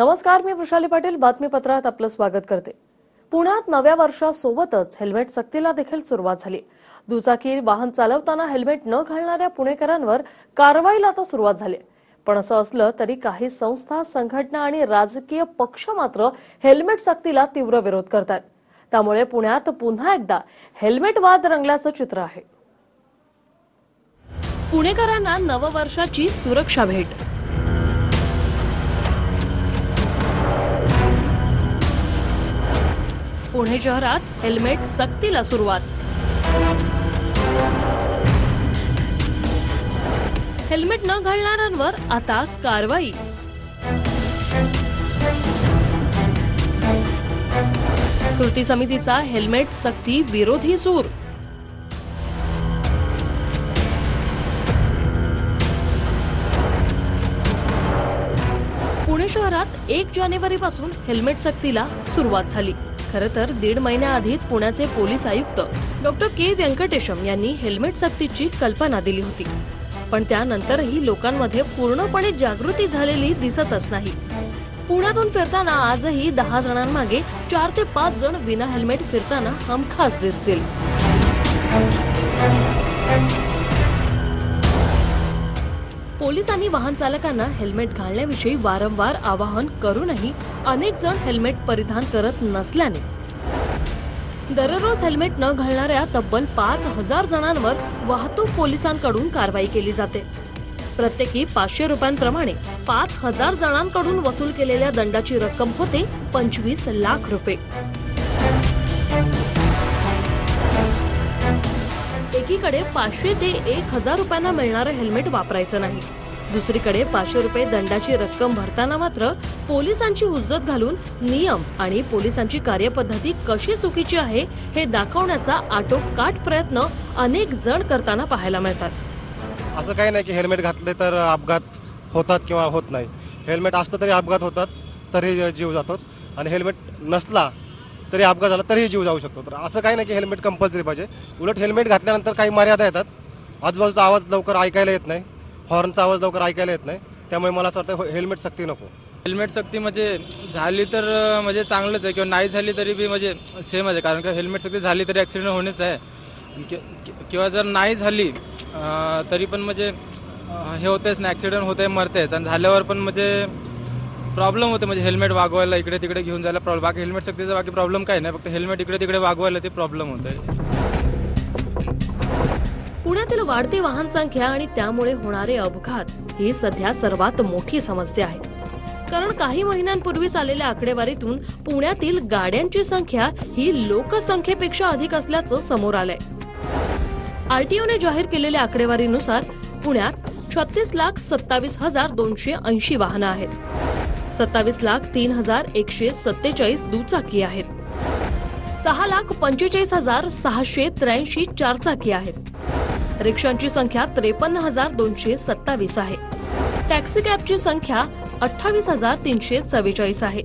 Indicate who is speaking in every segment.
Speaker 1: नमस्कार मी वृषाली पाटील बातमीपत्रात आपलं स्वागत करते पुण्यात नव्या वर्षासोबतच हेल्मेट सक्तीला देखील सुरुवात झाली दुचाकी वाहन चालवताना हेल्मेट न घालणाऱ्या पुणेकरांवर कारवाईला आता सुरुवात झाली पण असं असलं तरी काही संस्था संघटना आणि राजकीय पक्ष मात्र हेल्मेट सक्तीला तीव्र विरोध करतात त्यामुळे पुण्यात पुन्हा एकदा हेल्मेट वाद रंगल्याचं चित्र आहे पुणेकरांना नववर्षाची सुरक्षा भेट पुणे शहरात हेल्मेट सक्तीला सुरुवात हेल्मेट न घालणाऱ्यांवर आता कारवाई कृती समितीचा हेल्मेट सक्ती विरोधी सूर पुणे शहरात एक पासून हेल्मेट सक्तीला सुरुवात झाली खरं तर दीड महिन्याआधीच पुण्याचे पोलीस आयुक्त डॉक्टर के व्यंकटेशम यांनी हेल्मेट सक्तीची कल्पना दिली होती पण त्यानंतरही लोकांमध्ये पूर्णपणे जागृती झालेली दिसतच नाही पुण्यातून फिरताना आजही दहा जणांमागे चार ते पाच जण विना हेल्मेट फिरताना हमखास दिसतील पोलिसांनी वाहन चालकांना हेल्मेट घालण्याविषयी वारंवार आवाहन करूनही अनेक जण हेल्मेट परिधान करत नसल्याने दररोज हेल्मेट न घालणाऱ्या तब्बल पाच हजार जणांवर वाहतूक पोलिसांकडून कारवाई केली जाते प्रत्येकी पाचशे रुपयांप्रमाणे पाच हजार जणांकडून वसूल केलेल्या दंडाची रक्कम होते पंचवीस लाख रुपये एकीकडे पाचशे ते एक हजार रुपयांना मिळणारं हेल्मेट वापरायचं नाही दुसरीकडे पाचशे रुपये दंडाची रक्कम भरताना मात्र पोलिसांची उज्जत घालून नियम आणि पोलिसांची कार्यपद्धती कशी चुकीची आहे हे दाखवण्याचा आटोकाट प्रयत्न अनेक जण करताना पाहायला मिळतात
Speaker 2: असं काही नाही की हेल्मेट घातले तर अपघात होतात किंवा होत नाही हेल्मेट असलं तरी अपघात होतात तरी जीव जातोच आणि हेल्मेट नसला तरी अपघात झाला तरीही जीव जाऊ शकतो तर असं काही नाही की हेल्मेट कंपल्सरी पाहिजे उलट हेल्मेट घातल्यानंतर काही मर्यादा येतात आजूबाजूचा आवाज लवकर ऐकायला येत नाही हॉर्नचा आवाज लवकर ऐकायला येत नाही त्यामुळे मला असं वाटतं हेल्मेट हो, सक्ती नको
Speaker 3: हेल्मेट सक्ती म्हणजे झाली तर म्हणजे चांगलंच आहे किंवा नाही झाली तरी बी म्हणजे सेमच आहे कारण की हेल्मेट सक्ती झाली तरी ॲक्सिडेंट होणेच आहे किंवा जर नाही झाली तरी पण म्हणजे हे होतेच ना ॲक्सिडेंट होते मरतेच आणि झाल्यावर पण म्हणजे प्रॉब्लेम होते म्हणजे हेल्मेट वागवायला इकडे तिकडे घेऊन जायला प्रॉब्लेम बाकी हेल्मेट सक्तीचा बाकी प्रॉब्लेम काय नाही फक्त हेल्मेट इकडे तिकडे वागवायला ते प्रॉब्लेम होत
Speaker 1: पुण्यातील वाढती वाहन संख्या आणि त्यामुळे होणारे अपघात ही सध्या सर्वात मोठी समस्या आहे कारण काही महिन्यांपूर्वीच आलेल्या आकडेवारीतून पुण्यातील गाड्यांची संख्या ही लोकसंख्येपेक्षा अधिक असल्याचं समोर आलंय आरटीओने जाहीर केलेल्या आकडेवारीनुसार पुण्यात छत्तीस लाख सत्तावीस हजार दोनशे ऐंशी वाहनं आहेत सत्तावीस लाख तीन हजार एकशे सत्तेचाळीस दुचाकी आहेत सहा लाख पंचेचाळीस हजार सहाशे त्र्याऐंशी चारचाकी आहेत रिक्षांची संख्या त्रेपन्न हजार दोनशे सत्तावीस आहे टॅक्सी कॅबची संख्या अठ्ठावीस हजार तीनशे चव्वेचाळीस आहे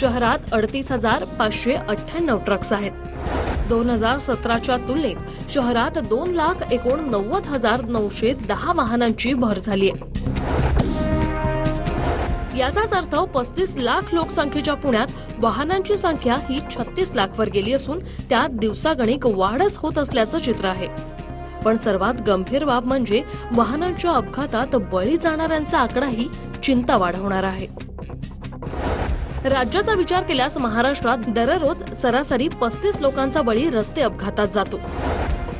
Speaker 1: शहरात अडतीस हजार पाचशे अठ्ठ्याण्णव ट्रक्स आहेत दोन हजार सतराच्या तुलनेत शहरात दोन लाख एकोणनव्वद हजार नऊशे दहा वाहनांची भर झाली आहे याचाच अर्थ पस्तीस लाख लोकसंख्येच्या पुण्यात वाहनांची संख्या ही छत्तीस लाखवर गेली असून त्यात दिवसागणिक वाढच होत असल्याचं चित्र आहे पण सर्वात गंभीर बाब म्हणजे वाहनांच्या अपघातात बळी जाणाऱ्यांचा आकडाही चिंता वाढवणार आहे राज्याचा विचार केल्यास महाराष्ट्रात दररोज सरासरी पस्तीस लोकांचा बळी रस्ते अपघातात जातो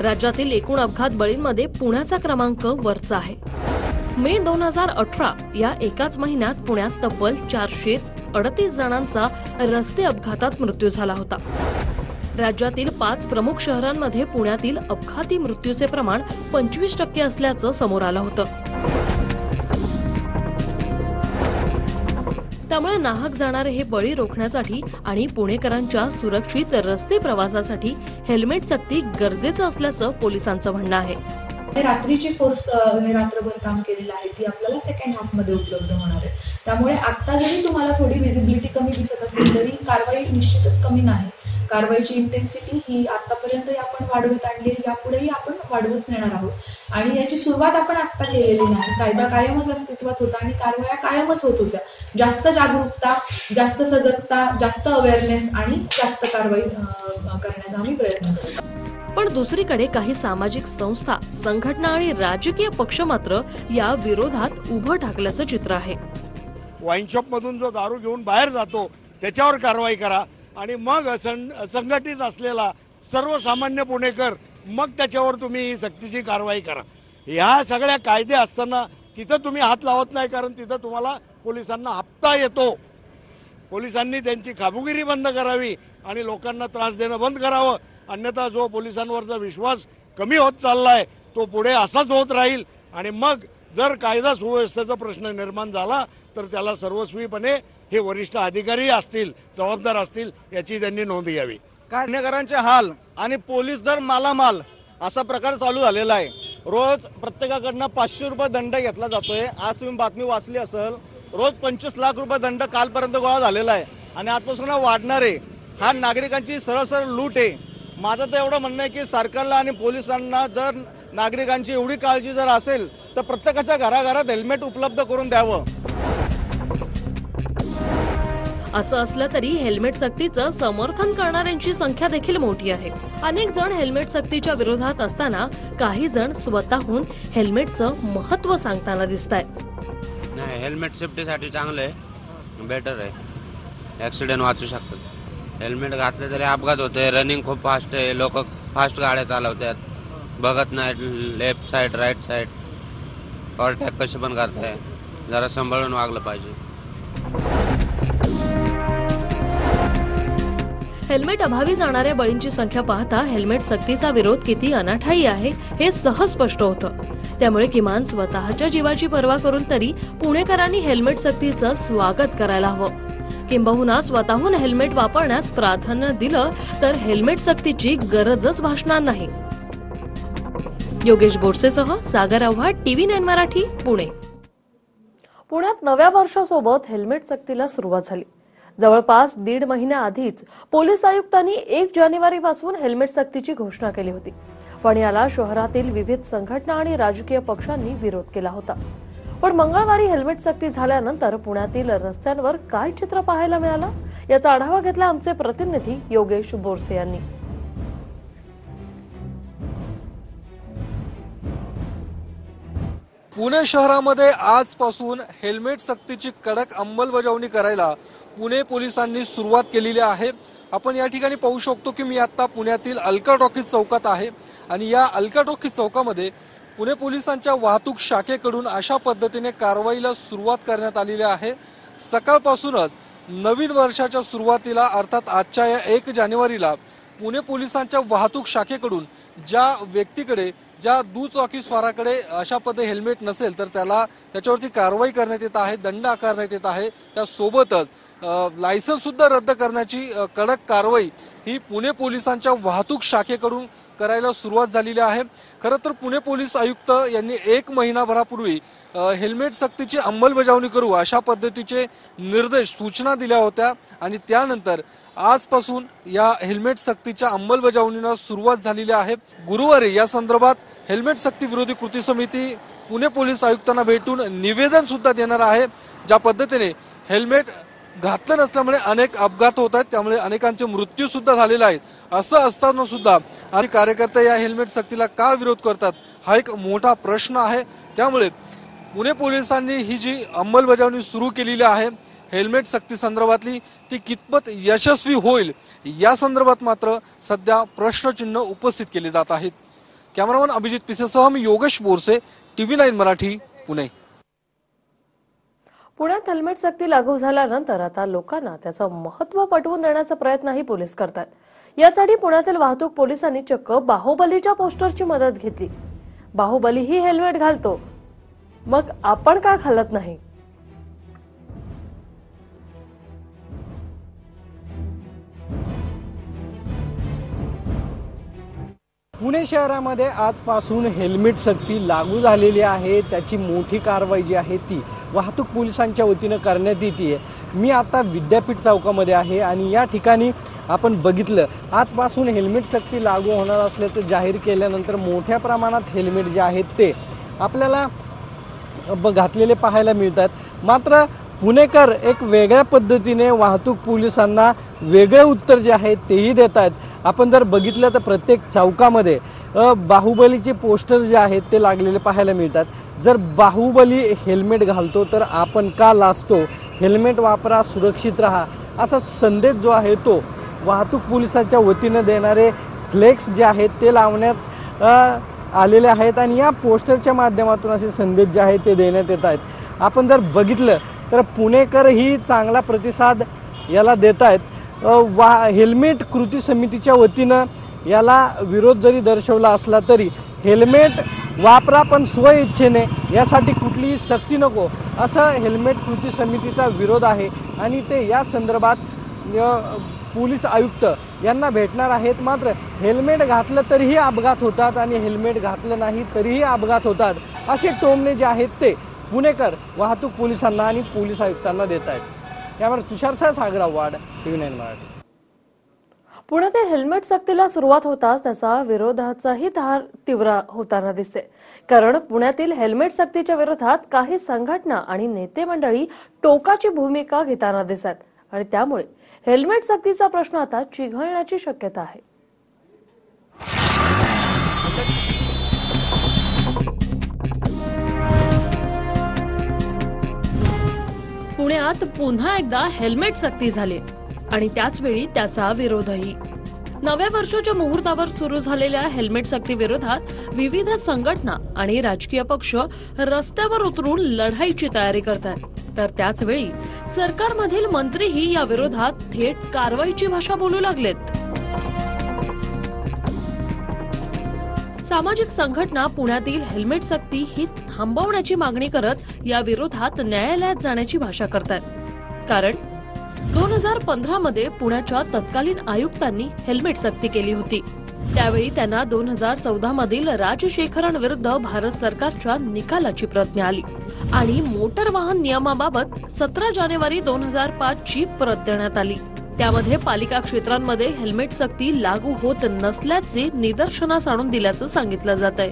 Speaker 1: राज्यातील एकूण अपघात बळींमध्ये पुण्याचा क्रमांक वरचा आहे मे दोन हजार अठरा या एकाच महिन्यात पुण्यात तब्बल चारशे अडतीस जणांचा रस्ते अपघातात मृत्यू झाला होता राज्यातील पाच प्रमुख शहरांमध्ये पुण्यातील अपघाती मृत्यूचे प्रमाण पंचवीस टक्के असल्याचं समोर आलं होतं त्यामुळे नाहक जाणारे हे बळी रोखण्यासाठी आणि पुणेकरांच्या सुरक्षित रस्ते प्रवासासाठी हेल्मेट सक्ती गरजेचं असल्याचं पोलिसांचं म्हणणं आहे
Speaker 4: रात्रीची फोर्स रात्रभर काम केलेलं आहे ती आपल्याला सेकंड हाफ मध्ये उपलब्ध होणार आहे त्यामुळे आता जरी तुम्हाला थोडी विजिबिलिटी कमी दिसत असेल तरी कारवाई निश्चितच कमी नाही कारवाईची इंटेन्सिटी ही आतापर्यंत आपण वाढवत आणली यापुढेही आपण वाढवत नेणार आहोत आणि याची सुरुवात आपण आत्ता केलेली नाही कायदा कायमच अस्तित्वात होता आणि कारवाया कायमच होत होत्या जास्त जागरूकता जास्त सजगता जास्त अवेअरनेस आणि जास्त कारवाई करण्याचा आम्ही प्रयत्न करतो
Speaker 1: पण दुसरीकडे काही सामाजिक संस्था संघटना आणि राजकीय पक्ष मात्र या विरोधात उभं ठाकल्याचं चित्र आहे
Speaker 5: वाईन शॉपमधून जो दारू घेऊन बाहेर जातो त्याच्यावर कारवाई करा आणि मग संघटित असलेला सर्वसामान्य पुणेकर मग त्याच्यावर तुम्ही सक्तीची कारवाई करा ह्या सगळ्या कायदे असताना तिथं तुम्ही हात लावत नाही कारण तिथं तुम्हाला पोलिसांना हप्ता येतो पोलिसांनी त्यांची काबुगिरी बंद करावी आणि लोकांना त्रास देणं बंद करावं अन्यथा जो पोलिसांवरचा विश्वास कमी होत चाललाय तो पुढे असाच होत राहील आणि मग जर कायदा सुव्यवस्थेचा प्रश्न निर्माण झाला तर त्याला सर्वस्वीपणे हे वरिष्ठ अधिकारी असतील जबाबदार असतील याची त्यांनी नोंद घ्यावी
Speaker 6: गुन्हेगारांचे हाल आणि पोलीस दर मालामाल असा प्रकार चालू झालेला आहे रोज प्रत्येकाकडनं पाचशे रुपये दंड घेतला जातोय आज तुम्ही बातमी वाचली असेल रोज पंचवीस लाख रुपये दंड कालपर्यंत गोळा झालेला आहे आणि आजपासून वाढणार आहे हा नागरिकांची सरळ सरळ लूट आहे माझं तर एवढं म्हणणं आहे की सरकारला आणि पोलिसांना जर नागरिकांची एवढी काळजी जर असेल तर प्रत्येकाच्या घराघरात हेल्मेट उपलब्ध करून द्यावं
Speaker 1: असं असलं तरी हेल्मेट सक्तीचं समर्थन करणाऱ्यांची संख्या देखील मोठी आहे अनेक जण हेल्मेट सक्तीच्या विरोधात असताना काही जण स्वतःहून हेल्मेटचं महत्व सांगताना दिसत
Speaker 7: नाही हेल्मेट सेफ्टीसाठी चांगलं आहे बेटर आहे ॲक्सिडेंट वाचू शकतात हेल्मेट घातलं तरी अपघात होते रनिंग खूप फास्ट आहे लोक फास्ट गाड्या चालवतात बघत नाही लेफ्ट साईड राईट साईड कॉलटॅक कशी पण आहे जरा सांभाळून वागलं पाहिजे
Speaker 1: हेल्मेट अभावी जाणाऱ्या बळींची संख्या पाहता हेल्मेट सक्तीचा विरोध किती अनाठायी आहे हे सहज स्पष्ट होतं त्यामुळे किमान स्वतःच्या जीवाची पर्वा करून तरी पुणेकरांनी हेल्मेट सक्तीचं स्वागत करायला हवं किंबहुना स्वतःहून हेल्मेट वापरण्यास प्राधान्य दिलं तर हेल्मेट सक्तीची गरजच भासणार नाही योगेश बोरसेसह सागर आव्हाड टीव्ही नाईन मराठी पुणे पुण्यात नव्या वर्षासोबत हेल्मेट सक्तीला सुरुवात झाली जवळपास दीड आधीच पोलीस आयुक्तांनी एक जानेवारी पासून हेल्मेट सक्तीची घोषणा केली होती पण याला शहरातील विविध संघटना आणि राजकीय पक्षांनी विरोध केला होता पण मंगळवारी हेल्मेट सक्ती झाल्यानंतर पुण्यातील रस्त्यांवर काय चित्र पाहायला मिळालं याचा आढावा घेतला आमचे प्रतिनिधी योगेश बोरसे यांनी
Speaker 8: पुणे शहरामध्ये आजपासून हेल्मेट सक्तीची कडक अंमलबजावणी करायला पुणे पोलिसांनी सुरुवात केलेली आहे आपण या ठिकाणी पाहू शकतो की मी आता पुण्यातील अलका टॉकीज चौकात आहे आणि या अलका टॉकीज चौकामध्ये पुणे पोलिसांच्या वाहतूक शाखेकडून अशा पद्धतीने कारवाईला सुरुवात करण्यात आलेली आहे सकाळपासूनच नवीन वर्षाच्या सुरुवातीला अर्थात आजच्या या एक जानेवारीला पुणे पोलिसांच्या वाहतूक शाखेकडून ज्या व्यक्तीकडे ज्या दुचाकी स्वाराकडे अशा पद्धती हेल्मेट नसेल तर त्याला त्याच्यावरती कारवाई करण्यात येत आहे दंड आकारण्यात येत आहे त्यासोबतच लायसन्ससुद्धा रद्द करण्याची कडक कारवाई ही पुणे पोलिसांच्या वाहतूक शाखेकडून करायला सुरुवात झालेली आहे खरं तर पुणे पोलीस आयुक्त यांनी एक महिनाभरापूर्वी हेल्मेट सक्तीची अंमलबजावणी करू अशा पद्धतीचे निर्देश सूचना दिल्या होत्या आणि त्यानंतर आजपासून या हेल्मेट सक्तीच्या अंमलबजावणीला सुरुवात झालेली आहे गुरुवारी या संदर्भात हेल्मेट सक्ती विरोधी कृती समिती पुणे पोलीस आयुक्तांना भेटून निवेदन सुद्धा देणार आहे ज्या पद्धतीने हेल्मेट घातलं नसल्यामुळे अनेक अपघात होत आहेत त्यामुळे अनेकांचे मृत्यू सुद्धा झालेले आहेत असं असताना सुद्धा आणि कार्यकर्ते या हेल्मेट सक्तीला का विरोध करतात हा एक मोठा प्रश्न आहे त्यामुळे पुणे पोलिसांनी ही जी अंमलबजावणी सुरू केलेली आहे हेल्मेट सक्ती संदर्भातली ती कितपत यशस्वी होईल या संदर्भात मात्र सध्या प्रश्नचिन्ह उपस्थित केले जात आहेत कॅमेरामन अभिजित पिसेसह मी Yogesh Borse T V nine Marathi Pune
Speaker 1: पुण्यात हेल्मेट सक्ती लागू झाल्यानंतर आता लोकांना त्याचं महत्व पटवून देण्याचा प्रयत्नही पोलीस करतात यासाठी पुण्यातील वाहतूक पोलिसांनी चक्क बाहुबलीच्या पोस्टरची मदत घेतली बाहुबली ही हेल्मेट घालतो मग आपण का घालत नाही
Speaker 9: पुणे शहरामध्ये आजपासून हेल्मेट सक्ती लागू झालेली आहे त्याची मोठी कारवाई जी आहे ती वाहतूक पोलिसांच्या वतीनं करण्यात येते आहे मी आता विद्यापीठ चौकामध्ये आहे आणि या ठिकाणी आपण बघितलं आजपासून हेल्मेट सक्ती लागू होणार असल्याचं जाहीर केल्यानंतर मोठ्या प्रमाणात हेल्मेट जे आहेत ते आपल्याला ब घातलेले पाहायला मिळतात मात्र पुणेकर एक वेगळ्या पद्धतीने वाहतूक पोलिसांना वेगळे उत्तर जे आहे तेही देत आहेत आपण जर बघितलं तर प्रत्येक चौकामध्ये बाहुबलीचे पोस्टर जे आहेत ते लागलेले पाहायला मिळतात जर बाहुबली हेल्मेट घालतो तर आपण का लाचतो हेल्मेट वापरा सुरक्षित राहा असा संदेश जो आहे तो वाहतूक पोलिसांच्या वतीनं देणारे फ्लेक्स जे आहेत ते लावण्यात आलेले आहेत आणि या पोस्टरच्या माध्यमातून असे संदेश जे आहेत ते देण्यात येत आहेत आपण जर बघितलं तर पुणेकर ही चांगला प्रतिसाद याला देत आहेत वा हेल्मेट कृती समितीच्या वतीनं याला विरोध जरी दर्शवला असला तरी हेल्मेट वापरा पण स्वइच्छेने यासाठी कुठलीही सक्ती नको असं हेल्मेट कृती समितीचा विरोध आहे आणि ते या संदर्भात पोलीस आयुक्त यांना भेटणार आहेत मात्र हेल्मेट घातलं तरीही अपघात होतात आणि हेल्मेट घातलं नाही तरीही अपघात होतात असे टोमणे जे आहेत ते पुणेकर वाहतूक पोलिसांना आणि पोलीस आयुक्तांना देत आहेत त्यामुळे तुषारसा Sagar Awhad TV nine Marathi
Speaker 1: helmet सक्तीला सुरुवात होताच त्याचा विरोधाचाही धार तीव्र होताना दिसते कारण पुण्यातील हेल्मेट सक्तीच्या विरोधात काही संघटना आणि नेते मंडळी टोकाची भूमिका घेताना दिसत आणि त्यामुळे हेल्मेट सक्तीचा प्रश्न आता चिघळण्याची शक्यता आहे राज्यात पुन्हा एकदा हेल्मेट सक्ती झाली आणि त्याच वेळी त्याचा विरोधही नव्या वर्षाच्या मुहूर्तावर सुरू झालेल्या हेल्मेट सक्ती विरोधात विविध संघटना आणि राजकीय पक्ष रस्त्यावर उतरून लढाईची तयारी करतात तर त्याच वेळी सरकारमधील मंत्रीही या विरोधात थेट कारवाईची भाषा बोलू लागलेत सामाजिक संघटना पुण्यातील हेल्मेट सक्ती ही थांबवण्याची मागणी करत या विरोधात न्यायालयात जाण्याची भाषा करतात कारण दोन हजार पंधरा मध्ये पुण्याच्या तत्कालीन आयुक्तांनी हेल्मेट सक्ती केली होती त्यावेळी त्यांना दोन हजार चौदा मधील राजशेखरांविरुद्ध भारत सरकारच्या निकालाची प्रत आली आणि मोटर वाहन नियमाबाबत सतरा जानेवारी दोन हजार पाच ची प्रत देण्यात आली त्यामध्ये पालिका क्षेत्रांमध्ये हेल्मेट सक्ती लागू होत नसल्याचे निदर्शनास आणून दिल्याचं सांगितलं जात आहे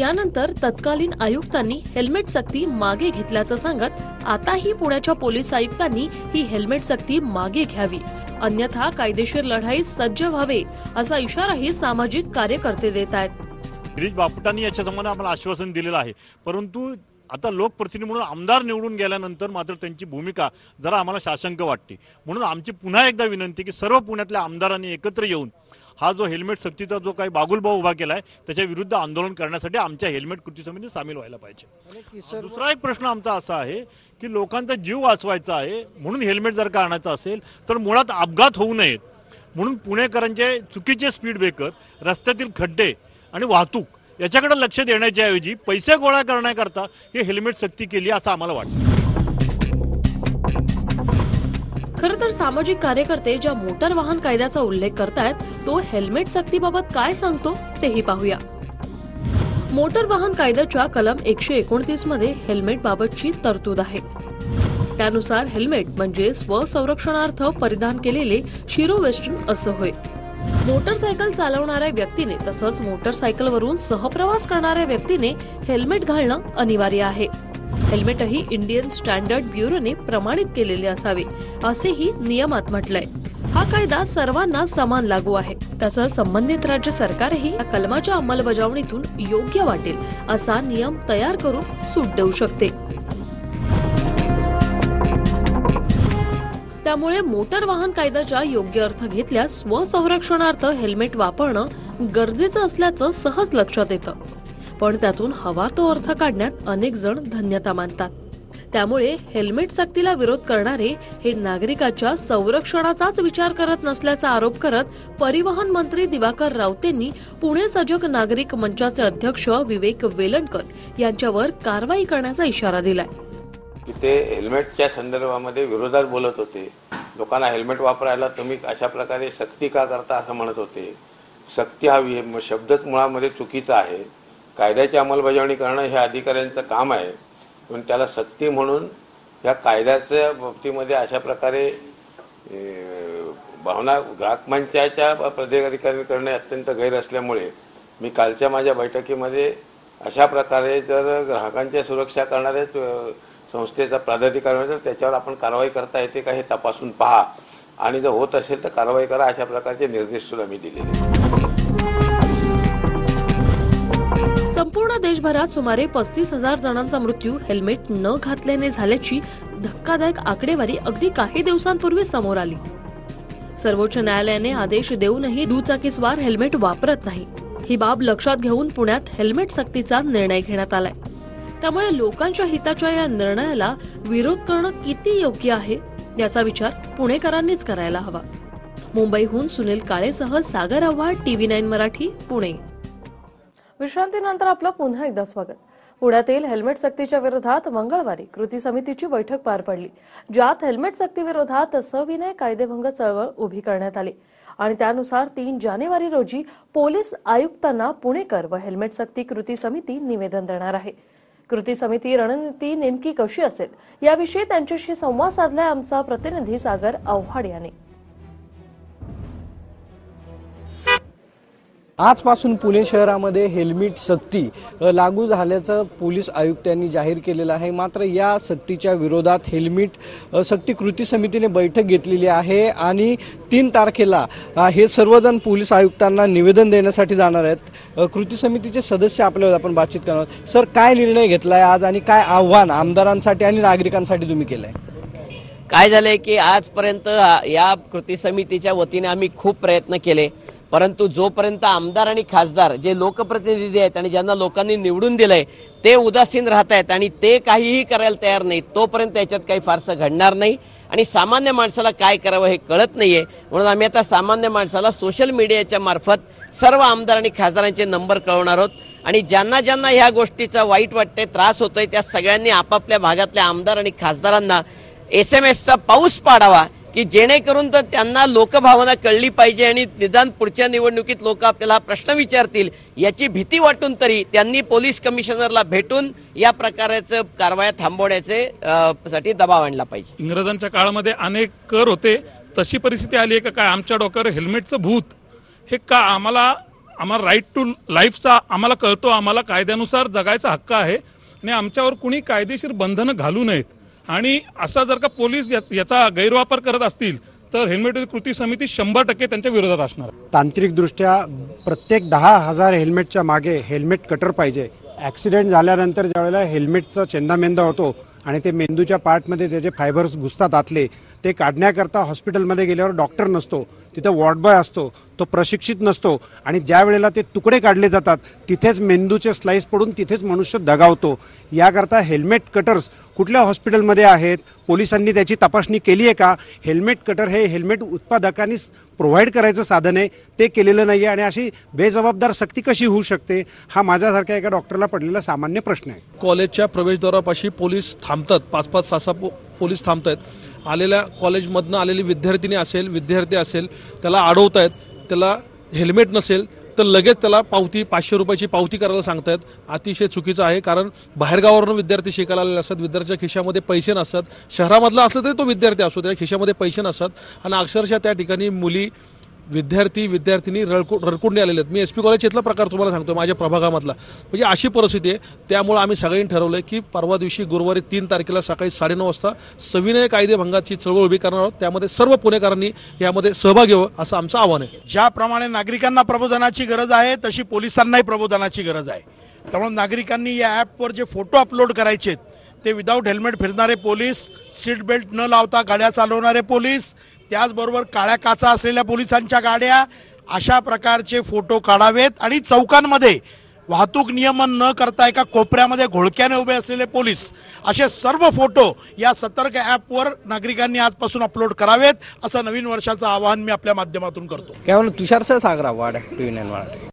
Speaker 1: यानंतर तत्कालीन आयुक्तांनी हेल्मेट सक्ती मागे घेतल्याचं सांगत आताही पुण्याच्या पोलीस आयुक्तांनी ही हेल्मेट सक्ती मागे घ्यावी अन्यथा कायदेशीर लढाई सज्ज व्हावे असा इशाराही सामाजिक कार्यकर्ते देत आहेत
Speaker 10: गिरीश बापुटांनी याच्या संबंधात आम्हाला आश्वासन दिलेलं आहे परंतु आता लोकप्रतिनिधी म्हणून आमदार निवडून गेल्यानंतर मात्र त्यांची भूमिका जरा आम्हाला शासंक वाटते म्हणून आमची पुन्हा एकदा विनंती की सर्व पुण्यातल्या आमदारांनी एकत्र येऊन हा जो हेल्मेट सक्तीचा जो काही बागुलबाव उभा केला आहे त्याच्या विरुद्ध आंदोलन करण्यासाठी आमच्या हेल्मेट कृती समितीने सामील व्हायला पाहिजे दुसरा एक प्रश्न आमचा असा आहे की लोकांचा जीव वाचवायचा आहे म्हणून हेल्मेट जर का आणायचा असेल तर मुळात अपघात होऊ नयेत म्हणून पुणेकरांचे चुकीचे स्पीड ब्रेकर रस्त्यातील खड्डे आणि वाहतूक याच्याकडे लक्ष देण्याच्या ऐवजी पैसे गोळा करण्याकरता हे हेल्मेट सक्ती केली असं आम्हाला वाटतं
Speaker 1: खर तर सामाजिक कार्यकर्ते ज्या मोटर वाहन कायद्याचा उल्लेख करतायत तो हेल्मेट सक्ती सक्तीबाबत काय सांगतो तेही पाहूया मोटर वाहन कायद्याच्या कलम एकशे एकोणतीस मध्ये हेल्मेट बाबतची तरतूद आहे त्यानुसार हेल्मेट म्हणजे स्वसंरक्षणार्थ परिधान केलेले शिरो वेस्टर्न असं होय मोटरसायकल चालवणाऱ्या व्यक्तीने तसंच वरून सहप्रवास करणाऱ्या व्यक्तीने हेल्मेट घालणं अनिवार्य आहे हेल्मेटही इंडियन स्टँडर्ड ब्युरोने प्रमाणित केलेले असावे असेही नियमात म्हटलंय हा कायदा सर्वांना समान लागू आहे तसंच संबंधित राज्य सरकारही या कलमाच्या अंमलबजावणीतून योग्य वाटेल असा नियम तयार करून सूट देऊ शकते त्यामुळे मोटर वाहन कायद्याच्या योग्य अर्थ घेतल्यास स्वसंरक्षणार्थ हेल्मेट वापरणं गरजेचं असल्याचं सहज लक्षात येतं पण त्यातून हवा तो अर्थ काढण्यात अनेक जण धन्यता मानतात त्यामुळे हेल्मेट सक्तीला विरोध करणारे हे नागरिकाच्या संरक्षणाचाच विचार करत नसल्याचा आरोप करत परिवहन मंत्री दिवाकर यांनी पुणे सजग नागरिक मंचाचे अध्यक्ष विवेक वेलणकर यांच्यावर कारवाई करण्याचा इशारा दिलाय
Speaker 11: तिथे हेल्मेटच्या संदर्भामध्ये विरोधात बोलत होते लोकांना हेल्मेट वापरायला तुम्ही अशा प्रकारे सक्ती का करता असं म्हणत होते सक्ती हा शब्दच मुळामध्ये चुकीचा आहे कायद्याची अंमलबजावणी करणं हे अधिकाऱ्यांचं काम आहे पण त्याला सक्ती म्हणून या कायद्याच्या बाबतीमध्ये अशा प्रकारे भावना ग्राहक मंचाच्या अधिकाऱ्यांनी करणे अत्यंत गैर असल्यामुळे मी कालच्या माझ्या बैठकीमध्ये अशा प्रकारे जर ग्राहकांच्या सुरक्षा करणारे संस्थेचा प्राधिकरण त्याच्यावर आपण कारवाई करता येते का हे तपासून पहा आणि जर होत असेल तर कारवाई करा अशा प्रकारचे निर्देश सुद्धा मी दिलेले
Speaker 1: संपूर्ण देशभरात सुमारे पस्तीस हजार जणांचा मृत्यू हेल्मेट न घातल्याने झाल्याची धक्कादायक आकडेवारी अगदी काही दिवसांपूर्वी समोर आली सर्वोच्च न्यायालयाने आदेश देऊनही दुचाकीस्वार हेल्मेट वापरत नाही ही बाब लक्षात घेऊन पुण्यात हेल्मेट सक्तीचा निर्णय घेण्यात आलाय त्यामुळे लोकांच्या हिताच्या या निर्णयाला विरोध करणं किती योग्य आहे याचा विचार पुणेकरांनीच करायला हवा मुंबईहून सुनील काळेसह सागर आव्हाड टीव्ही नाईन मराठी पुणे विश्रांतीनंतर आपलं पुन्हा एकदा स्वागत पुण्यातील हेल्मेट सक्तीच्या विरोधात मंगळवारी कृती समितीची बैठक पार पडली ज्यात हेल्मेट सक्ती विरोधात सविनय कायदेभंग चळवळ उभी करण्यात आली आणि त्यानुसार तीन जानेवारी रोजी पोलीस आयुक्तांना पुणेकर व हेल्मेट सक्ती कृती समिती निवेदन देणार आहे कृती समिती रणनीती नेमकी कशी असेल याविषयी त्यांच्याशी संवाद साधलाय आमचा प्रतिनिधी सागर आव्हाड यांनी
Speaker 12: आजपासून पुणे शहरामध्ये हेल्मेट सक्ती लागू झाल्याचं पोलीस आयुक्तांनी जाहीर केलेलं आहे मात्र या सक्तीच्या विरोधात हेल्मेट सक्ती कृती समितीने बैठक घेतलेली आहे आणि तीन तारखेला हे सर्वजण पोलीस आयुक्तांना निवेदन देण्यासाठी जाणार आहेत कृती समितीचे सदस्य आपल्यावर आपण बातचीत करणार आहोत सर काय निर्णय घेतला आहे आज आणि काय आव्हान आमदारांसाठी आणि नागरिकांसाठी तुम्ही केलं आहे
Speaker 13: काय झालंय की आजपर्यंत या कृती समितीच्या वतीने आम्ही खूप प्रयत्न केले परंतु जोपर्यंत आमदार आणि खासदार जे लोकप्रतिनिधी आहेत आणि ज्यांना लोकांनी निवडून आहे ते उदासीन राहत आहेत आणि ते काहीही करायला तयार नाही तोपर्यंत याच्यात काही फारसं घडणार नाही आणि सामान्य माणसाला काय करावं हे कळत नाहीये म्हणून आम्ही आता सामान्य माणसाला सोशल मीडियाच्या मार्फत सर्व आमदार आणि खासदारांचे नंबर कळवणार आहोत आणि ज्यांना ज्यांना ह्या गोष्टीचा वाईट वाटतंय त्रास होतोय त्या सगळ्यांनी आपापल्या भागातल्या आमदार आणि खासदारांना एस एम एसचा पाऊस पाडावा की जेणेकरून तर त्यांना लोकभावना कळली पाहिजे आणि निदान पुढच्या निवडणुकीत लोक आपल्याला प्रश्न विचारतील याची भीती वाटून तरी त्यांनी पोलीस कमिशनरला भेटून या प्रकाराचं कारवाया थांबवण्याचे साठी दबाव आणला पाहिजे
Speaker 14: इंग्रजांच्या काळामध्ये अनेक कर होते तशी परिस्थिती आली आहे का काय आमच्या डोक्यावर हेल्मेटचं भूत हे का आम्हाला आम्हाला राईट टू लाईफचा आम्हाला कळतो आम्हाला कायद्यानुसार जगायचा हक्क आहे आणि आमच्यावर कुणी कायदेशीर बंधनं घालू नयेत आणि असा जर का पोलीस याचा गैरवापर करत असतील तर हेल्मेट कृती समिती शंभर टक्के त्यांच्या विरोधात असणार
Speaker 15: तांत्रिकदृष्ट्या प्रत्येक दहा हजार हेल्मेटच्या मागे हेल्मेट कटर पाहिजे ॲक्सिडेंट झाल्यानंतर ज्यावेळेला हेल्मेटचा मेंदा होतो आणि ते मेंदूच्या पार्टमध्ये त्याचे फायबर्स घुसतात आतले ते काढण्याकरता हॉस्पिटलमध्ये गेल्यावर डॉक्टर नसतो तिथं वॉर्डबॉय असतो तो प्रशिक्षित नसतो आणि ज्या वेळेला ते तुकडे काढले जातात तिथेच मेंदूचे स्लाईस पडून तिथेच मनुष्य दगावतो याकरता हेल्मेट कटर्स कुठल्या हॉस्पिटलमध्ये आहेत पोलिसांनी त्याची तपासणी केली आहे का हेल्मेट कटर हे हेल्मेट उत्पादकांनी प्रोव्हाइड करायचं साधन आहे ते केलेलं नाही आहे आणि अशी बेजबाबदार सक्ती कशी होऊ शकते हा माझ्यासारख्या एका डॉक्टरला पडलेला सामान्य प्रश्न आहे
Speaker 16: कॉलेजच्या प्रवेशद्वारापाशी पोलीस थांबतात पाच पाच सहा सहा पो पोलीस थांबत आहेत आलेल्या कॉलेजमधनं आलेली विद्यार्थिनी असेल विद्यार्थी असेल त्याला अडवत आहेत त्याला हेल्मेट नसेल तर लगेच त्याला पावती पाचशे रुपयाची पावती करायला सांगतायत अतिशय चुकीचं आहे कारण बाहेरगावावरून विद्यार्थी शिकायला आलेले असतात विद्यार्थ्याच्या खिशामध्ये पैसे नसतात शहरामधला असला तरी तो विद्यार्थी असतो त्याच्या खिशामध्ये पैसे नसतात आणि अक्षरशः त्या ठिकाणी मुली विद्यार्थी विद्यार्थिनी रडकू रडकुंडे आलेले आहेत मी एस पी कॉलेज इथला प्रकार तुम्हाला सांगतो माझ्या प्रभागामधला म्हणजे अशी परिस्थिती आहे त्यामुळे आम्ही सगळ्यांनी ठरवलं की परवा दिवशी गुरुवारी तीन तारखेला सकाळी साडेनऊ वाजता सविनय कायदेभंगाची चळवळ उभी करणार आहोत त्यामध्ये सर्व पुणेकरांनी यामध्ये सहभागी घ्यावं असं आमचं आव्हान आहे
Speaker 17: ज्याप्रमाणे नागरिकांना प्रबोधनाची गरज आहे तशी पोलिसांनाही प्रबोधनाची गरज आहे त्यामुळे नागरिकांनी या ॲपवर जे फोटो अपलोड करायचे ते विदाऊट हेल्मेट फिरणारे पोलीस सीट बेल्ट न लावता गाड्या चालवणारे पोलीस त्याचबरोबर काळ्या काचा असलेल्या पोलिसांच्या गाड्या अशा प्रकारचे फोटो काढावेत आणि चौकांमध्ये वाहतूक नियमन न करता एका कोपऱ्यामध्ये घोळक्याने उभे असलेले पोलीस असे सर्व फोटो या सतर्क ॲपवर नागरिकांनी आजपासून अपलोड करावेत असं नवीन वर्षाचं आवाहन मी आपल्या माध्यमातून करतो
Speaker 1: केवळ तुषार मराठी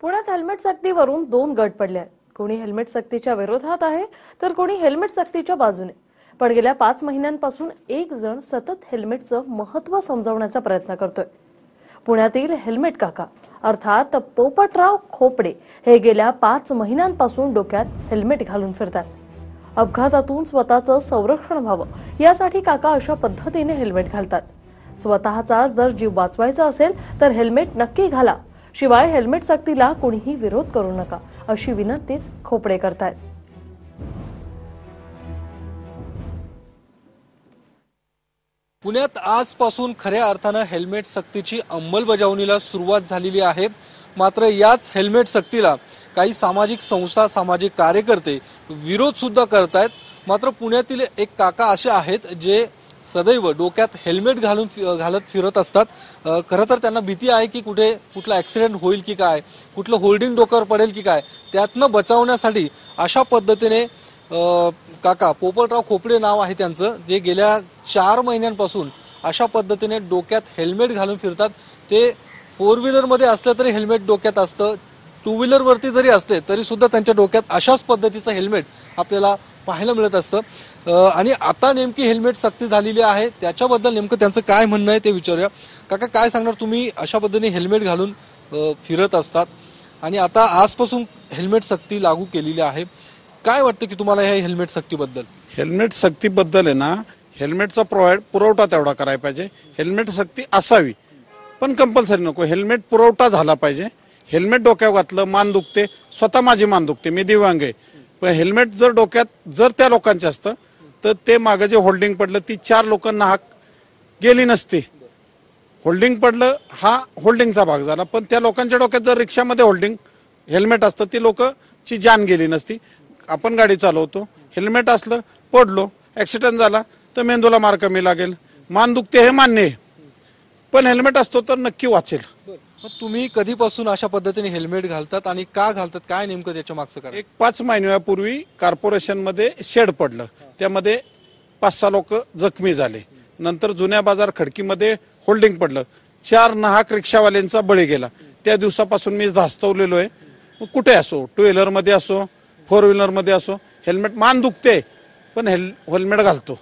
Speaker 1: पुण्यात हेल्मेट सक्तीवरून दोन गट पडले कोणी हेल्मेट सक्तीच्या विरोधात आहे तर कोणी हेल्मेट सक्तीच्या बाजूने पण गेल्या पाच महिन्यांपासून एक जण सतत हेल्मेटचं महत्व समजावण्याचा प्रयत्न करतोय पुण्यातील हेल्मेट काका अर्थात पोपटराव खोपडे हे गेल्या पाच महिन्यांपासून डोक्यात हेल्मेट घालून फिरतात अपघातातून स्वतःचं संरक्षण व्हावं यासाठी काका अशा पद्धतीने हेल्मेट घालतात स्वतःचाच जर जीव वाचवायचा असेल तर हेल्मेट नक्की घाला शिवाय हेल्मेट सक्तीला कोणीही विरोध करू नका अशी विनंतीच खोपडे करतायत
Speaker 18: पुण्यात आजपासून खऱ्या अर्थानं हेल्मेट सक्तीची अंमलबजावणीला सुरुवात झालेली आहे मात्र याच हेल्मेट सक्तीला काही सामाजिक संस्था सामाजिक कार्यकर्ते विरोधसुद्धा करत आहेत मात्र पुण्यातील एक काका असे आहेत जे सदैव डोक्यात हेल्मेट घालून घालत फिरत असतात खरं तर त्यांना भीती आहे की कुठे कुठला ॲक्सिडेंट होईल की काय कुठलं होल्डिंग डोक्यावर पडेल की काय त्यातनं बचावण्यासाठी अशा पद्धतीने काका पोपटराव खोपडे नाव आहे त्यांचं जे गेल्या चार महिन्यांपासून अशा पद्धतीने डोक्यात हेल्मेट घालून फिरतात ते फोर व्हीलरमध्ये असलं तरी हेल्मेट डोक्यात असतं टू व्हीलरवरती जरी असते तरीसुद्धा त्यांच्या डोक्यात अशाच पद्धतीचं हेल्मेट आपल्याला पाहायला मिळत असतं आणि आता नेमकी हेल्मेट सक्ती झालेली आहे त्याच्याबद्दल नेमकं त्यांचं काय म्हणणं आहे ते विचारूया काका काय सांगणार तुम्ही अशा पद्धतीने हेल्मेट घालून फिरत असतात आणि आता आजपासून हेल्मेट सक्ती लागू केलेली आहे काय वाटतं की तुम्हाला ह्या हेल्मेट सक्तीबद्दल
Speaker 19: हेल्मेट सक्तीबद्दल आहे ना हेल्मेटचा प्रोव्हाइड पुरवठा तेवढा करायला पाहिजे हेल्मेट सक्ती असावी पण कंपल्सरी नको हेल्मेट पुरवठा झाला पाहिजे हेल्मेट डोक्यावर घातलं मान दुखते स्वतः माझी मान दुखते मी दिव्यांग आहे पण हेल्मेट जर डोक्यात जर त्या लोकांचे असतं तर ते मागं जे होल्डिंग पडलं ती चार लोकांना हाक गेली नसती होल्डिंग पडलं हा होल्डिंगचा भाग झाला पण त्या लोकांच्या डोक्यात जर रिक्षामध्ये होल्डिंग हेल्मेट असतं ती लोकची जान गेली नसती आपण गाडी चालवतो हेल्मेट असलं पडलो ॲक्सिडेंट झाला तर मेंदूला मार कमी लागेल मान दुखते हे मान्य आहे पण हेल्मेट असतो तर नक्की वाचेल
Speaker 20: तुम्ही कधीपासून अशा पद्धतीने हेल्मेट घालतात आणि का घालतात काय नेमकं त्याच्या मागचं कारण एक
Speaker 21: पाच महिन्यापूर्वी मध्ये शेड पडलं त्यामध्ये पाच सहा लोक जखमी झाले नंतर जुन्या बाजार खडकीमध्ये होल्डिंग पडलं चार नाहक रिक्षावाल्यांचा बळी गेला त्या दिवसापासून मी धास्तवलेलो आहे कुठे असो टू व्हीलरमध्ये असो फोर व्हीलरमध्ये असो हेल्मेट मान दुखते पण हेल हेल्मेट घालतो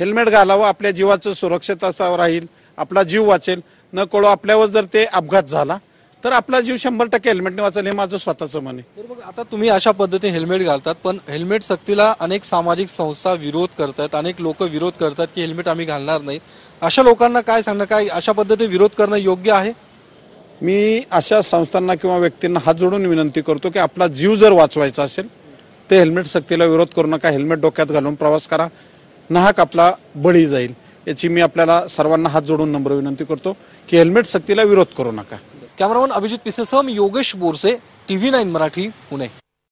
Speaker 21: हेल्मेट घालावं आपल्या जीवाचं सुरक्षित असावं राहील आपला जीव वाचेल न कळो आपल्यावर जर ते अपघात झाला तर आपला जीव शंभर टक्के हेल्मेटने वाचेल हे माझं स्वतःचं म्हणे आहे
Speaker 22: आता तुम्ही अशा पद्धतीने हेल्मेट घालतात पण हेल्मेट सक्तीला अनेक सामाजिक संस्था विरोध करतात अनेक लोक विरोध करतात की हेल्मेट आम्ही घालणार नाही अशा लोकांना काय सांगणं काय अशा पद्धतीने विरोध करणं योग्य आहे
Speaker 23: मी अशा संस्थांना किंवा व्यक्तींना हात जोडून विनंती करतो की आपला जीव जर वाचवायचा असेल ते हेल्मेट सक्तीला विरोध करू नका हेल्मेट डोक्यात घालून प्रवास करा नाहक आपला बळी जाईल याची मी आपल्याला सर्वांना हात जोडून नम्र विनंती करतो की हेल्मेट सक्तीला विरोध करू नका
Speaker 1: कॅमेरामन अभिजित पिसेसम Yogesh Borse T V nine Marathi Pune